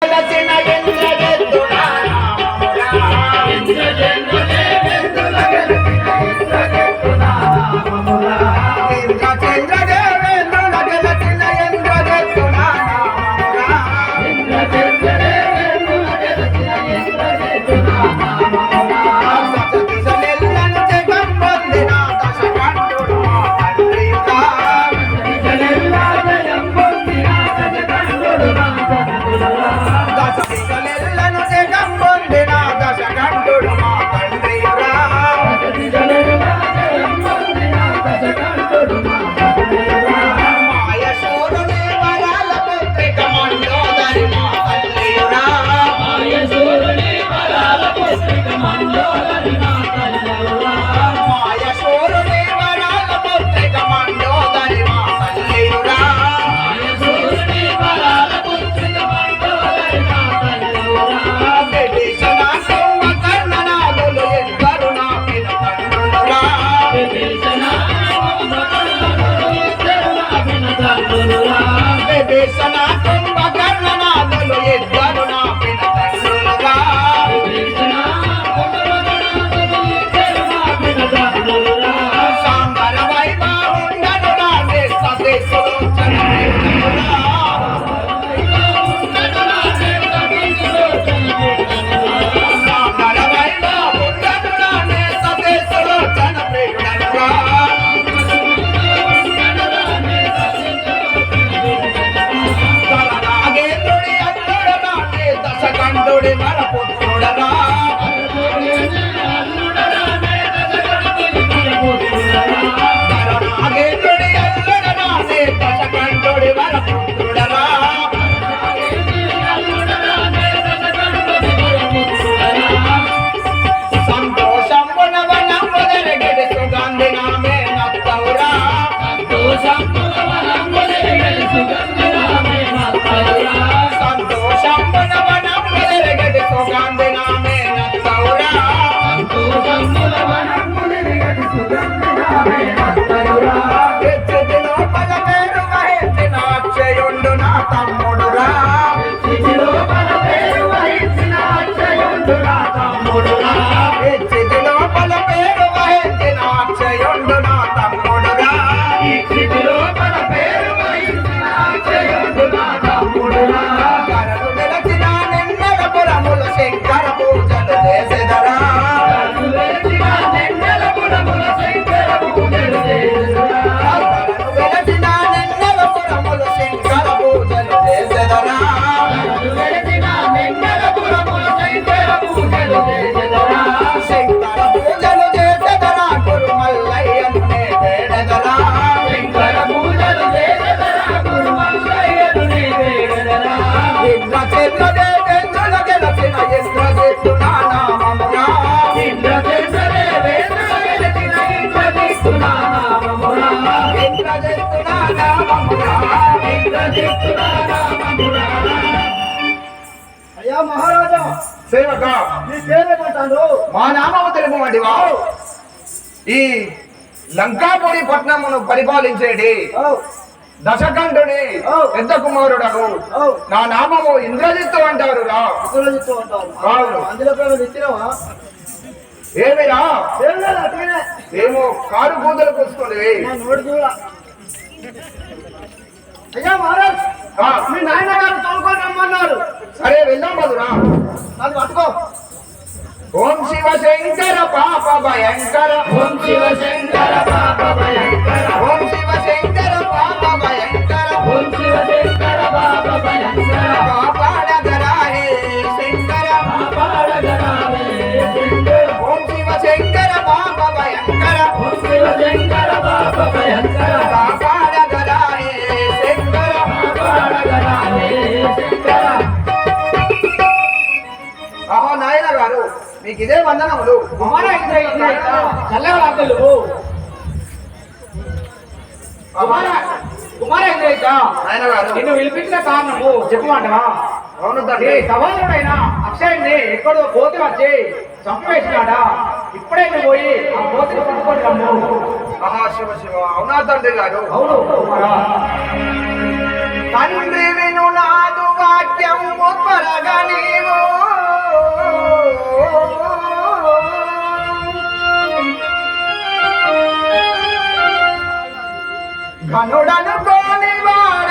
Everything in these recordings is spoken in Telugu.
Let's Thank you. ¡Vamos, vamos! ¡Vamos. సేవక. నీకేమంటాను మా నామము తెలుపమండి ఈ లంకాపురి పట్టణమును పరిపాలించేది దశకంఠుని పెద్ద కుమారుడను నా నామము ఇంద్రజిత్తు అంటారు. రా ఏమిరా? ఏమో కారు కూతురు కూసుకుంది. అయ్యా మహారాజ్. మీ నాయన గారు తోలుకొని రమ్మన్నారు. సరే వెళ్దాం మధురా. అది పట్టుకో. ఓం శివ శంకర పాప భయంకర. ఓం శివ శంకర పాప భయంకర. అహో నాయన గారు మీకు ఇదే వందనములు. చల్లవాళ్ళు కుమారేంద్రయ్య నిన్ను పిలిపించిన కారణము చెప్పమంటవా అవును తండ్రి. సవాలుడైన అక్షయాన్ని ఎక్కడో కోతి వచ్చి చంపేసినాడ ఇప్పుడే పోయి ఆ కోతిని పట్టుకొని రమ్ము. మహాశివ శివ అవునా తండ్రి గారు? అవును తండ్రి వినునాదు వాక్యము త్వరగా నీవు. కనుడనుకోని వారు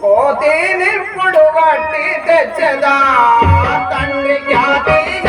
కోతి నిప్పుడు వట్టి తెచ్చదా? తండ్రి ఖ్యాతిగానే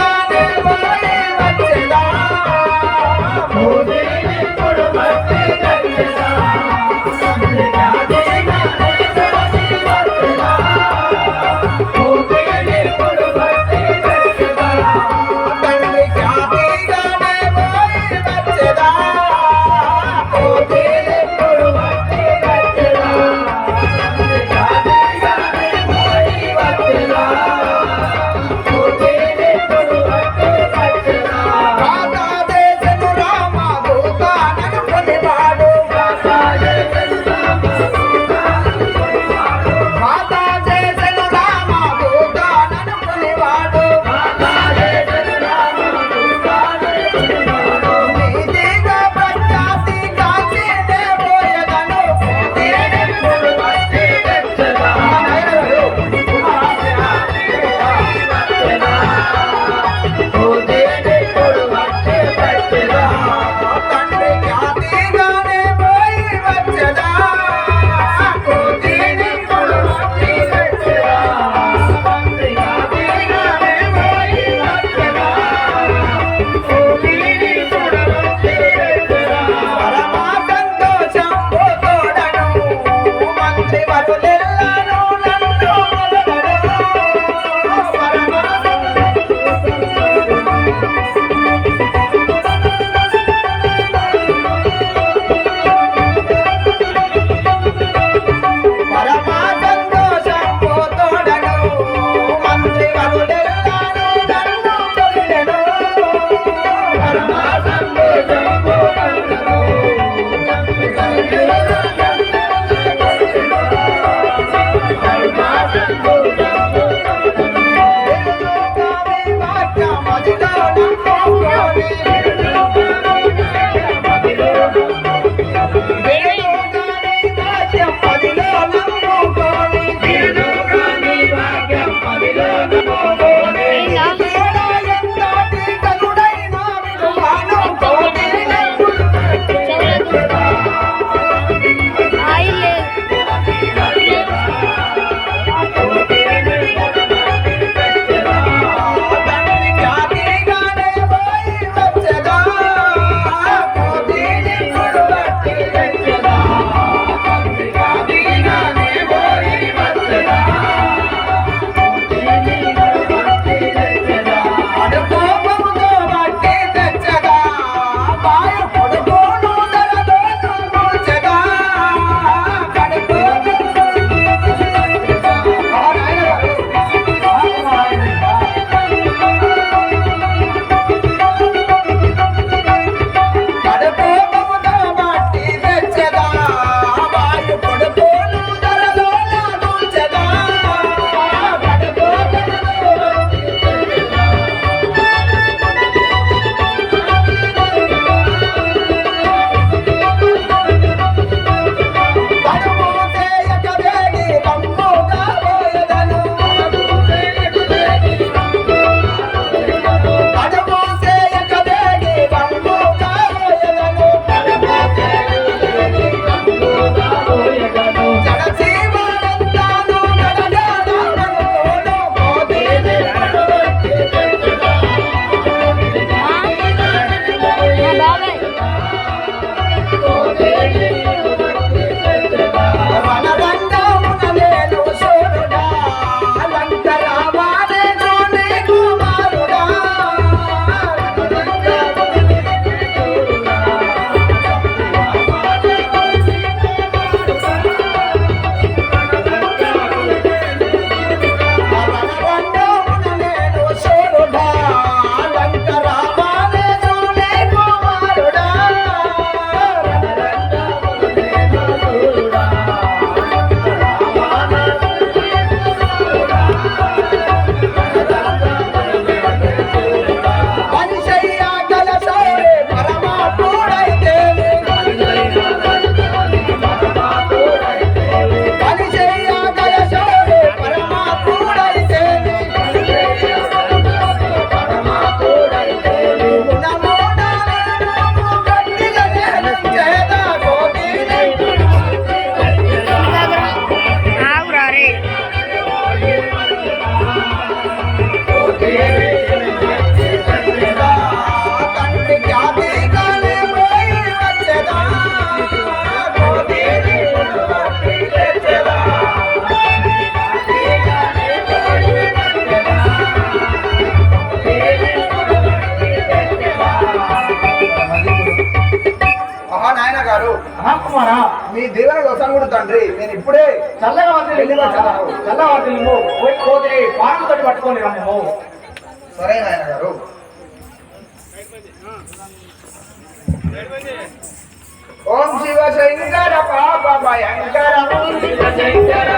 Yeah. Oh. సంగుడు తండ్రి నేను ఇప్పుడే చల్లగా వాటిని వదిలి చల్లగా వదిలి పోయి కోతిని పాటలతోటి పట్టుకొని రమ్మము సరే నాయన గారు. ఓం శివ శంకర పాప భయంకర ఓం శివ శంకర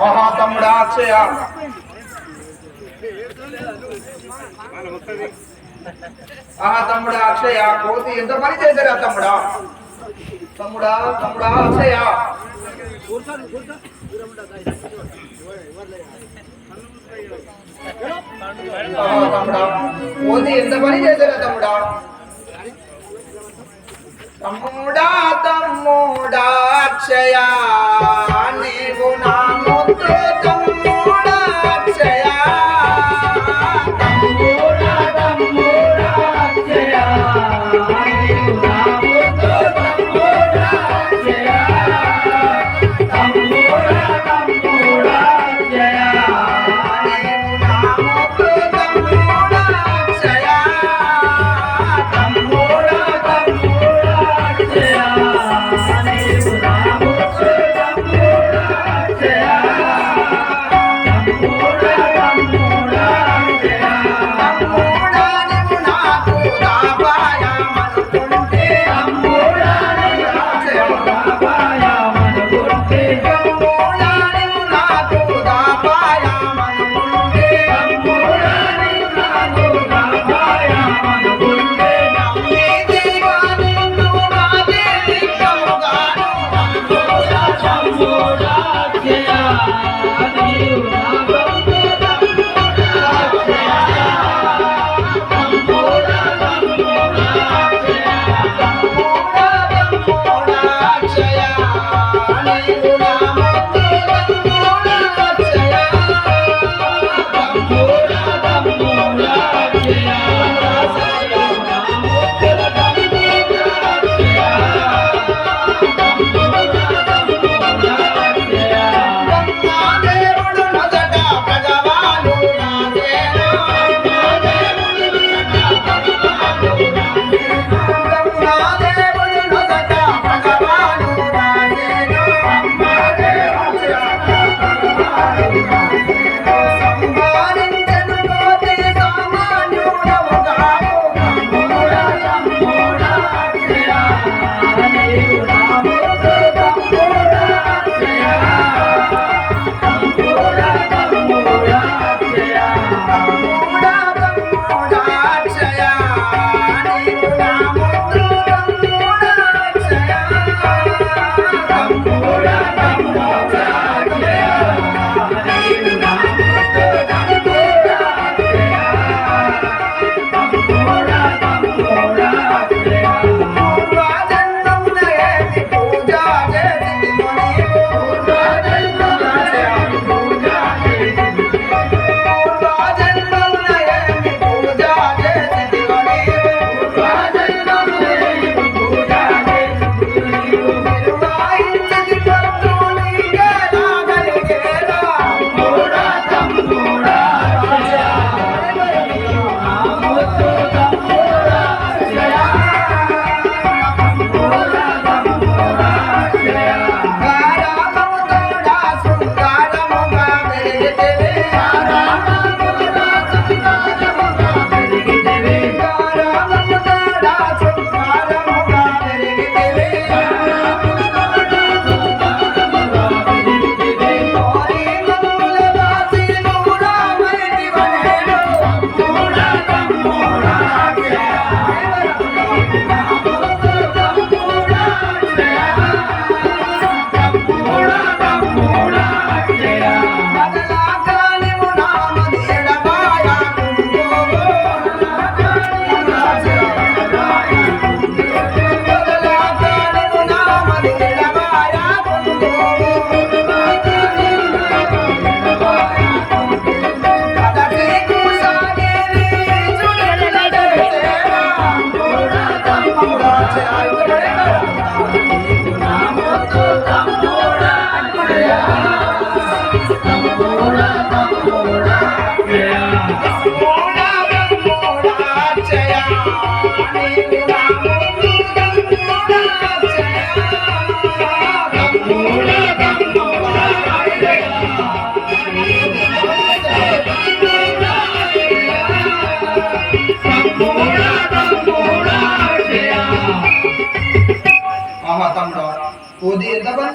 మహాతముడా అక్షయ ఆహా తమ్ముడా అక్షయ కోతి ఎంత పని చేశారా తమ్ముడా? తమ్ముడా తమ్ముడా అక్షయ తమ్ముడా కోతి ఎంత పని చేశారా తమ్ముడా? తమ్ముడా తమ్ముడా అక్షయా నీవు నా ముద్దు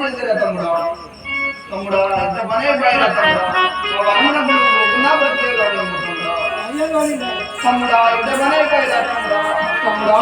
తమ్ముడా? తమ్ముడా ఎంత పని అయిపోయారా తమ్ముడా? తమ్ముడా తమ్ముడా ఎంత పని అయిపోయారా తమ్ముడా?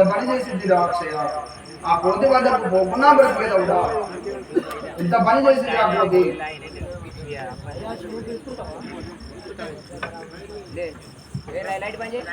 ఇంత పని చేసింది రాక్షయ ఆ కోతి వద్దకు పోకున్నా బ్రతికేదవుడా ఇంత పని చేసింది ఆ కోతి లైట్ బంద్ చేయి.